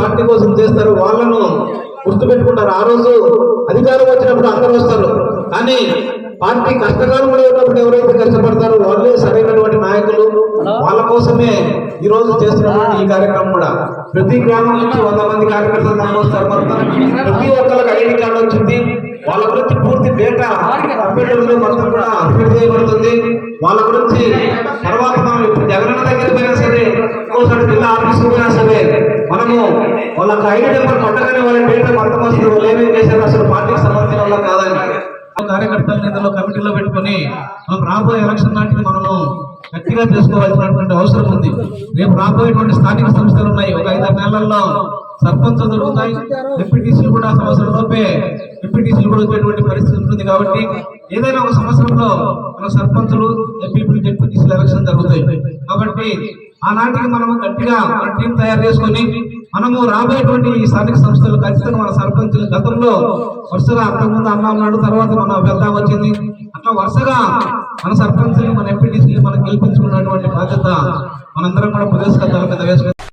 Party కోసం చేస్తారు వాళ్ళను గుర్తుపెట్టుకుంటారు. ఆ రోజు అధికారం వచ్చినప్పుడు అందరూ వస్తారు. కానీ పార్టీ కష్టకాలం కూడా ఉన్నప్పుడు ఎవరైతే కష్టపడతారో వాళ్ళే సరైనటువంటి నాయకులు. వాళ్ళ కోసమే ఈ రోజు చేస్తున్నటువంటి ఈ కార్యక్రమం కూడా. ప్రతి గ్రామం నుంచి వంద మంది కార్యకర్తలు నమోస్తారు ప్రతి ఒక్కరికి ఐడి కార్డు వచ్చింది. వాళ్ళ గురించి పూర్తి డేటా కంప్యూటర్లో మొత్తం కూడా అప్డేట్ చేయబడుతుంది. వాళ్ళ గురించి తర్వాత మనము వాళ్ళకి ఐదు నెంబర్ కొట్టగానే వాళ్ళ డేటా మొత్తం వాళ్ళు ఏమేమి చేశారు? అసలు పార్టీకి సంబంధించిన వాళ్ళ కాదని. కార్యకర్తల ఇందులో కమిటీలో పెట్టుకొని రాబోయే ఎలక్షన్ నాటికి మనము గట్టిగా చేసుకోవాల్సినటువంటి అవసరం ఉంది. రేపు రాబోయేటువంటి స్థానిక సంస్థలు ఉన్నాయి. ఒక ఐదారు నెలల్లో సర్పంచ్ దొరుకుతాయి ఎంపీటీసీలు కూడా సంవత్సరం లోపే ఎంపీటీసీలు కూడా వచ్చేటువంటి పరిస్థితి ఉంటుంది కాబట్టి ఏదైనా ఒక సంవత్సరంలో మన సర్పంచులు ఎంపీపీలు డిప్యూటీసీలు ఎలక్షన్ జరుగుతాయి. కాబట్టి ఆనాటికి మనము గట్టిగా మన టీం తయారు చేసుకొని మనము రాబోయేటువంటి ఈ స్థానిక సంస్థలు ఖచ్చితంగా మన సర్పంచులు గతంలో వరుసగా అంతకుముందు అన్న ఉన్నాడు తర్వాత మన పెద్ద వచ్చింది. అట్లా వరుసగా మన సర్పంచులు మన ఎంపీటీసీలు మనం గెలిపించుకున్నటువంటి బాధ్యత మనందరం కూడా ప్రదేశ మీద వేసుకొని